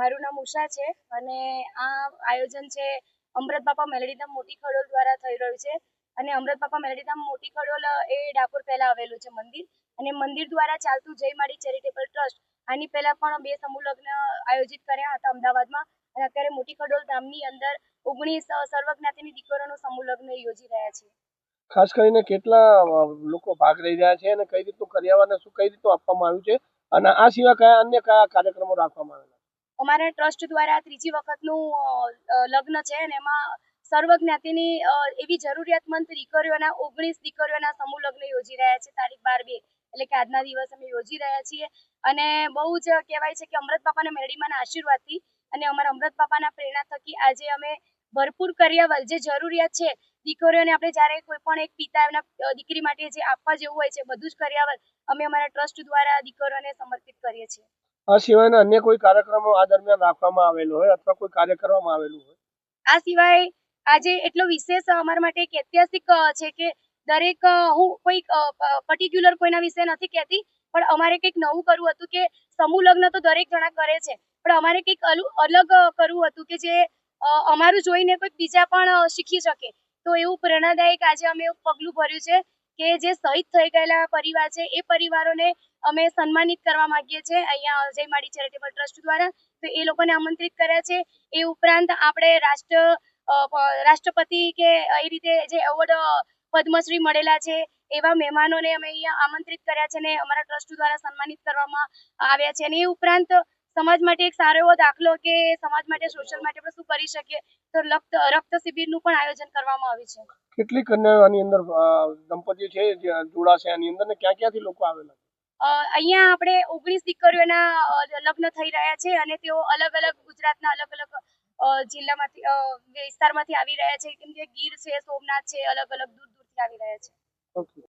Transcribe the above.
મારું નામ ઉષા છે અને આ આયોજન છે અમૃત બાપા મેલડીધામ મોટી ખડોલ દ્વારા થઈ રહ્યું છે. અને અમૃત બાપા મેલડીધામ મોટી ખડોલ, એ ડાકોર પહેલા આવેલું છે મંદિર. અને મંદિર દ્વારા ચાલતું જય માળી ચેરિટેબલ ટ્રસ્ટ, આની પહેલા પણ બે સમૂહ લગ્ન આયોજિત કર્યા હતા અમદાવાદમાં. અને અત્યારે મોટી ખડોલ ગામની અંદર ઓગણીસ સર્વજ્ઞાતિની દીકરીઓનું સમૂહ લગ્ન યોજી રહ્યા છે. ખાસ કરીને કેટલા લોકો ભાગ લઈ રહ્યા છે અને કઈ રીતનું કર્યાવાને શું કઈ રીતનું આપવામાં આવ્યું છે? અને આ સિવાય કયા અન્ય કયા કાર્યક્રમો રાખવામાં આવેલા અમારા ટ્રસ્ટ દ્વારા ત્રીજી વખતનું લગ્ન છે અને એમાં સર્વ જ્ઞાતિની એવી જરૂરિયાતમંદ દીકરીઓના, ઓગણીસ દીકરીઓના સમૂહ લગ્ન યોજી રહ્યા છે. તારીખ બાર બે, એટલે કે આજના દિવસ અમે યોજી રહ્યા છીએ. અને બહુ જ કહેવાય છે કે અમૃત બાપાના મેરડીમાંના આશીર્વાદથી અને અમારા અમૃત બાપાના પ્રેરણા થકી આજે અમે ભરપૂર કર્યા જે જરૂરિયાત છે, દીકરીઓને આપણે જ્યારે કોઈ પણ એક પિતા એમના દીકરી માટે જે આપવા જેવું હોય છે, બધું જ કર્યાવર અમે અમારા ટ્રસ્ટ દ્વારા દીકરીઓને સમર્પિત કરીએ છીએ. આ સિવાયના અન્ય કોઈ કાર્યક્રમો આ દરમિયાન રાખવામાં આવેલો હોય અથવા કોઈ કાર્ય કરવામાં આવેલું હોય? આ સિવાય આજે એટલો વિશેષ અમારા માટે એક ઐતિહાસિક છે કે દરેક હું કોઈ પર્ટિક્યુલર કોઈના વિશે નથી કહેતી, પણ અમારે કંઈક નવું કરવું હતું કે સમૂહ લગ્ન તો દરેક જણા કરે છે, પણ અમારે કંઈક અલગ કરવું હતું કે જે અમારું જોઈને કોઈક બીજા પણ શીખી શકે. તો એવું પ્રેરણાદાયક આજે અમે એવું પગલું ભર્યું છે. કે જે શહીદ થઈ ગયેલા પરિવાર છે, એ પરિવારોને અમે સન્માનિત કરવા માંગીએ છીએ. અહીંયા જય માડી ચેરિટેબલ ટ્રસ્ટ દ્વારા તો એ લોકોને આમંત્રિત કર્યા છે. એ ઉપરાંત આપણે રાષ્ટ્ર રાષ્ટ્રપતિ કે એ રીતે જે એવોર્ડ પદ્મશ્રી મળેલા છે, એવા મહેમાનોને અમે અહીંયા આમંત્રિત કર્યા છે અને અમારા ટ્રસ્ટ દ્વારા સન્માનિત કરવામાં આવ્યા છે. અને એ ઉપરાંત સમાજ માટે એક સારો એવો દાખલો કે સમાજ માટે સોશિયલ માટે આપણે શું કરી શકીએ? તો રક્ત રક્ત શિબિરનું પણ આયોજન કરવામાં આવ્યું છે. કેટલી કન્યાઓ આની અંદર દંપતીઓ છે જોડાશે આની અંદર ને ક્યાં ક્યાંથી લોકો આવેલા અહીંયા આપણે ઓગણીસ દીકરીઓના લગ્ન થઈ રહ્યા છે અને તેઓ અલગ અલગ ગુજરાતના અલગ અલગ જિલ્લામાંથી વિસ્તારમાંથી આવી રહ્યા છે. કેમ કે ગીર છે સોમનાથ છે અલગ અલગ દૂર દૂરથી આવી રહ્યા છે. ઓકે.